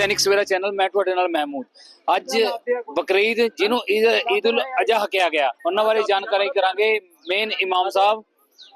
Dainik Savera channel ਮੈਂ ਤੁਹਾਡੇ ਨਾਲ ਮਹਿਮੂਦ। ਅੱਜ ਬਕਰੀਦ ਜਿਹਨੂੰ ਈਦ ਉਲ ਅਜ਼ਹਾ ਕਿਹਾ ਗਿਆ ਉਹਨਾਂ ਬਾਰੇ ਜਾਣਕਾਰੀ ਕਰਾਂਗੇ ਮੇਨ ਇਮਾਮ ਸਾਹਿਬ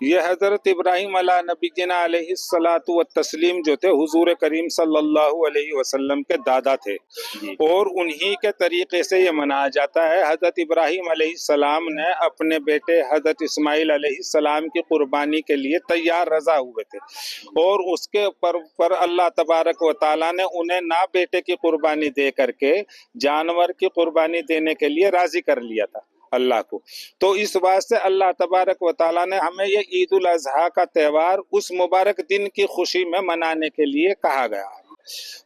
یہ حضرت ابراہیم علیہ نبی جنہ علیہ السلاۃ و تسلیم جو تھے حضور کریم صلی اللہ علیہ وسلم کے دادا تھے۔ جی۔ اور انہی کے طریقے سے یہ منایا جاتا ہے۔ حضرت ابراہیم علیہ السلام نے اپنے بیٹے حضرت اسماعیل علیہ السلام کی قربانی کے لیے تیار رضا ہوئے تھے۔ اور اس کے پر, اللہ تبارک و تعالیٰ نے انہیں نہ بیٹے کی قربانی دے کر کے جانور کی قربانی دینے کے لیے راضی کر لیا تھا۔ اللہ کو۔ تو اس واسطے اللہ تبارک و تعالیٰ نے ہمیں یہ عید الاضحیٰ کا تہوار اس مبارک دن کی خوشی میں منانے کے لیے کہا گیا۔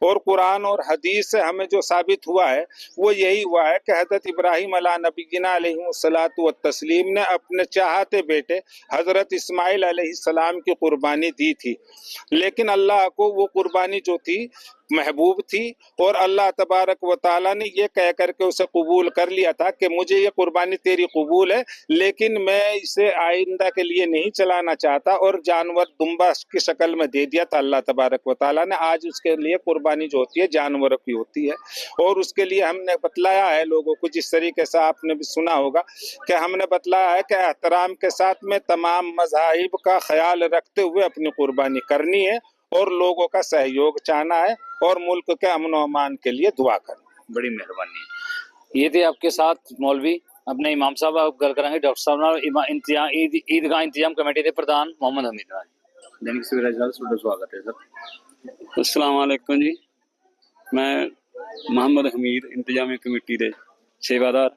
اور قرآن اور حدیث سے ہمیں جو ثابت ہوا ہے، وہ یہی ہوا ہے کہ حضرت ابراہیم علیہ نبینا علیہ السلاۃ و تسلیم نے اپنے چاہتے بیٹے حضرت اسماعیل علیہ السلام کی قربانی دی تھی۔ لیکن اللہ کو وہ قربانی جو تھی محبوب تھی اور اللہ تبارک و تعالیٰ نے یہ کہہ کر کے اسے قبول کر لیا تھا کہ مجھے یہ قربانی تیری قبول ہے، لیکن میں اسے آئندہ کے لیے نہیں چلانا چاہتا اور جانور دمبا کی شکل میں دے دیا تھا۔ اللہ تبارک و تعالیٰ نے آج اس کے لیے قربانی جو ہوتی ہے، جانور کی ہوتی ہے۔ اور اس کے لیے ہم نے بتلایا ہے لوگوں کو، جس طریقے سے آپ نے بھی سنا ہوگا کہ ہم نے بتلایا ہے کہ احترام کے ساتھ میں تمام مذاہب کا خیال رکھتے ہوئے اپنی قربانی کرنی ہے۔ اور لوگوں کا سہیوگ چاہنا ہے اور ملک کے امن و امان کے لیے دعا کرنا بڑی مہربانی۔ یہ تھے آپ کے ساتھ مولوی۔ اپنے امام صاحب آپ گل کریں گے ڈاکٹر صاحب عید گاہ انتظام کمیٹی کے پردھان محمد حمید راج یعنی دینک سواگت ہے سر۔ السلام علیکم جی۔ میں محمد حمید انتظامی کمیٹی کے ਸੇਵਾਦਾਰ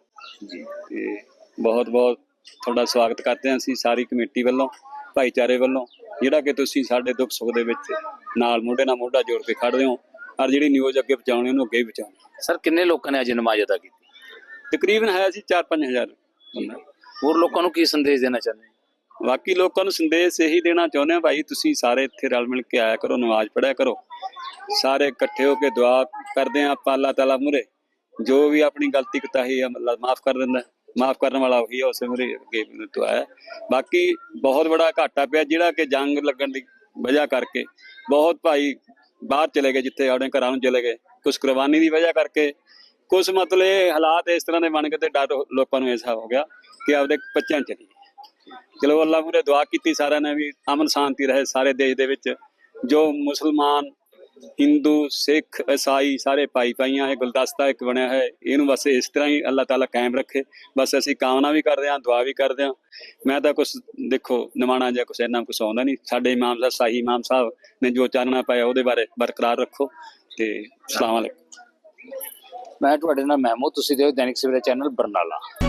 ਤੇ بہت ਬਹੁਤ ਤੁਹਾਡਾ ਸਵਾਗਤ ਕਰਦੇ ਹਾਂ ساری کمیٹی والوں بھائی چارے والوں ਜਿਹੜਾ ਕਿ ਤੁਸੀਂ ਸਾਡੇ ਦੁੱਖ ਸੁੱਖ ਦੇ ਵਿੱਚ ਨਾਲ ਮੋਢੇ ਨਾਲ ਮੋਢਾ ਜੋੜ ਕੇ ਖੜਦੇ ਹੋ ਔਰ ਜਿਹੜੀ ਨਿਊਜ਼ ਅੱਗੇ ਪਹੁੰਚਾਉਣੀ ਉਹਨੂੰ ਅੱਗੇ ਹੀ ਪਹੁੰਚਾਉਣੀ। ਸਰ ਕਿੰਨੇ ਲੋਕਾਂ ਨੇ ਅੱਜ ਨਮਾਜ਼ ਅਦਾ ਕੀਤੀ? ਤਕਰੀਬਨ ਹੈ ਸੀ 4-5000 ਬੰਦਾ। ਹੋਰ ਲੋਕਾਂ ਨੂੰ ਕੀ ਸੰਦੇਸ਼ ਦੇਣਾ ਚਾਹੁੰਦੇ? ਬਾਕੀ ਲੋਕਾਂ ਨੂੰ ਸੰਦੇਸ਼ ਇਹੀ ਦੇਣਾ ਚਾਹੁੰਦੇ ਹਾਂ ਭਾਈ ਤੁਸੀਂ ਸਾਰੇ ਇੱਥੇ ਰਲ ਮਿਲ ਕੇ ਆਇਆ ਕਰੋ ਨਮਾਜ਼ ਪੜਿਆ ਕਰੋ। ਸਾਰੇ ਇਕੱਠੇ ਹੋ ਕੇ ਦੁਆ ਕਰਦੇ ਹਾਂ ਆਪਾਂ ਅੱਲਾਹ ਤਾਲਾ ਮੁਰੇ ਜੋ ਵੀ ਆਪਣੀ ਗਲਤੀ ਕੁਤਾਹੀ ਹੈ ਅੱਲਾਹ ਮਾਫ ਕਰ ਦਿੰਦਾ। ਮਾਫ ਕਰਨ ਵਾਲਾ ਉਹੀ ਹੈ ਉਸੇ ਮੁਰੇ ਅੱਗੇ ਦੁਆ ਹੈ ਬਾਕੀ ਬਹੁਤ ਬੜਾ ਘਾਟਾ ਪਿਆ, ਜਿਹੜਾ ਕਿ ਜੰਗ ਲੱਗਣ ਦੀ ਵਜ੍ਹਾ ਕਰਕੇ। ਬਹੁਤ ਭਾਈ ਬਾਹਰ ਚਲੇ ਗਏ, ਜਿੱਥੇ ਆਪਣੇ ਘਰਾਂ ਨੂੰ ਚਲੇ ਗਏ। ਕੁਝ ਕੁਰਬਾਨੀ ਦੀ ਵਜ੍ਹਾ ਕਰਕੇ ਕੁਝ ਮਤਲਬ ਇਹ ਹਾਲਾਤ ਇਸ ਤਰ੍ਹਾਂ ਦੇ ਬਣ ਗਏ ਤੇ ਡਰ ਲੋਕਾਂ ਨੂੰ ਐਸਾ ਹੋ ਗਿਆ ਕਿ ਆਪਦੇ ਬੱਚਿਆਂ ਚਲੀ ਚਲੋ, ਅੱਲਾਹ ਮੂਰੇ ਦੁਆ ਕੀਤੀ ਸਾਰਿਆਂ ਨੇ ਵੀ ਅਮਨ ਸ਼ਾਂਤੀ ਰਹੇ ਸਾਰੇ ਦੇਸ਼ ਦੇ ਵਿੱਚ। ਜੋ ਮੁਸਲਮਾਨ ਹਿੰਦੂ, ਸਿੱਖ, ਈਸਾਈ ਸਾਰੇ ਭਾਈ ਭਾਈਆਂ, ਇਹ ਗੁਲਦਸਤਾ ਇੱਕ ਬਣਿਆ ਹੈ। ਇਹਨੂੰ ਬਸ ਇਸ ਤਰ੍ਹਾਂ ਹੀ ਅੱਲਾਹ ਤਾਲਾ ਕਾਇਮ ਰੱਖੇ। ਬਸ ਅਸੀਂ ਕਾਮਨਾ ਵੀ ਕਰਦੇ ਹਾਂ, ਦੁਆ ਵੀ ਕਰਦੇ ਹਾਂ। ਮੈਂ ਤਾਂ ਕੁਝ ਦੇਖੋ, ਨਿਮਾਣਾ ਜਾਂ ਕੁਛ ਇੰਨਾ ਕੁਛ ਆਉਂਦਾ ਨਹੀਂ। ਸਾਡੇ ਇਮਾਮ ਸਾਹਿਬ, ਸਾਹੀ ਇਮਾਮ ਸਾਹਿਬ ਨੇ ਜੋ ਚਾਨਣਾ ਪਾਇਆ ਉਹਦੇ ਬਾਰੇ ਬਰਕਰਾਰ ਰੱਖੋ ਤੇ ਸਲਾਮ ਅਲੈਕੁਮ। ਮੈਂ ਤੁਹਾਡੇ ਨਾਲ ਮਹਿਮੂਦ, ਤੁਸੀਂ ਦੇਖੋ ਦੈਨਿਕ ਸਵੇਰਾ ਚੈਨਲ ਬਰਨਾਲਾ।